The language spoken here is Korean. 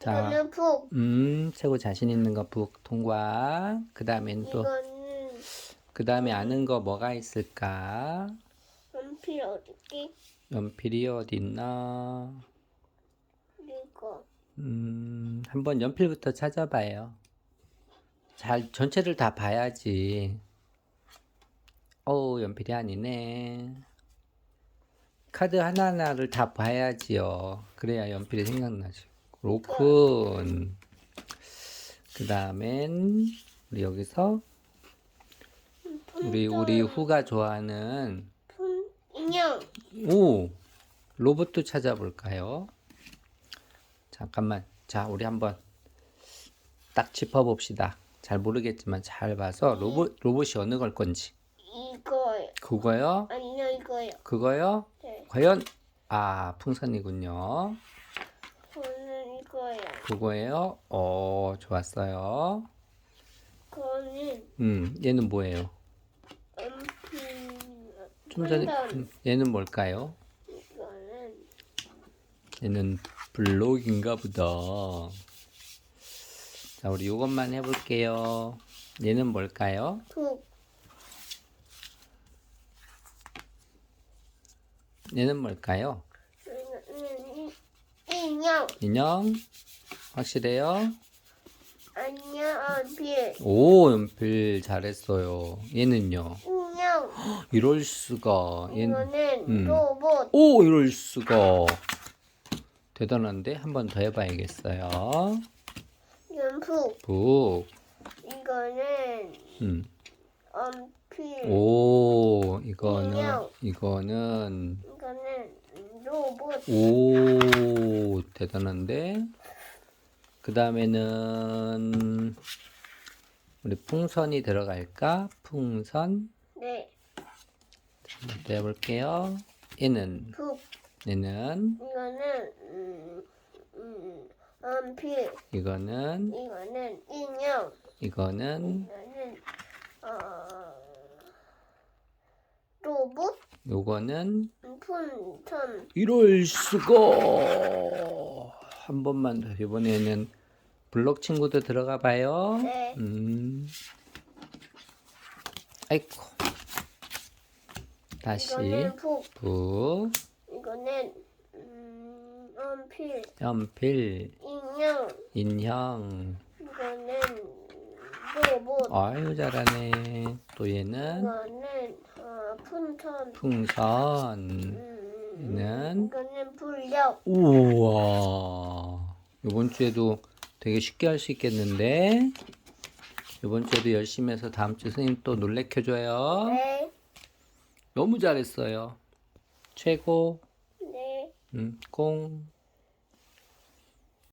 자, 이거는 북. 음, 최고 자신 있는 거 북 통과. 그 다음엔 또, 이거는 그 다음에 아는 거 뭐가 있을까? 연필 어디지? 연필이 어디 있나? 이거. 음, 한번 연필부터 찾아봐요. 잘, 전체를 다 봐야지. 어우, 연필이 아니네. 카드 하나하나를 다 봐야지요. 그래야 연필이 생각나죠. 로큰. 그 다음엔, 우리 여기서, 우리, 우리 후가 좋아하는, 푼 인형. 오! 로봇도 찾아볼까요? 잠깐만. 자, 우리 한번 딱 짚어봅시다. 잘 모르겠지만 잘 봐서 로봇, 로봇이 어느 걸 건지. 이거요. 그거요? 아니요 이거요. 그거요? 네. 과연? 아, 풍선이군요. 그거예요? 어, 좋았어요. 그거는 음, 얘는 뭐예요? 연필. 좀 전에. 음, 얘는 뭘까요? 이거는 얘는 블록인가 보다. 자, 우리 이것만 해볼게요. 얘는 뭘까요? 북. 얘는 뭘까요? 이거는 이- 인형. 인형? 확실해요? 아니요 연필. 오, 연필 잘했어요. 얘는요? 인형. 이럴 수가. 얘는, 이거는 음. 로봇. 오, 이럴 수가. 대단한데? 한 번 더 해봐야겠어요. 연북. 북. 이거는 음. 연필. 오, 이거는, 인형. 이거는, 이거는 로봇. 오, 대단한데? 그 다음에는, 우리 풍선이 들어갈까? 풍선. 네. 한번 더 해볼게요. 얘는, 북. 얘는, 이거는 음, 음, 연필. 이거는, 이거는 인형. 이거는, 이거는 어 로봇. 요거는, 풍선. 이럴 수가! 한 번만 더, 이번에는 블록 친구도 들어가 봐요. 네. 음. 아이고. 다시, 이거는 북. 북, 이거는 음, 연필. 연필, 인형. 인형. 이거는 로봇. 아유, 잘하네. 또 얘는 이거는 어, 풍선. 풍선. 음, 얘는 이거는 불력. 우와. 이번 주에도 되게 쉽게 할 수 있겠는데? 이번 주에도 열심히 해서 다음 주 선생님 또 놀래켜줘요. 네. 너무 잘했어요. 최고. 네. 음, 공.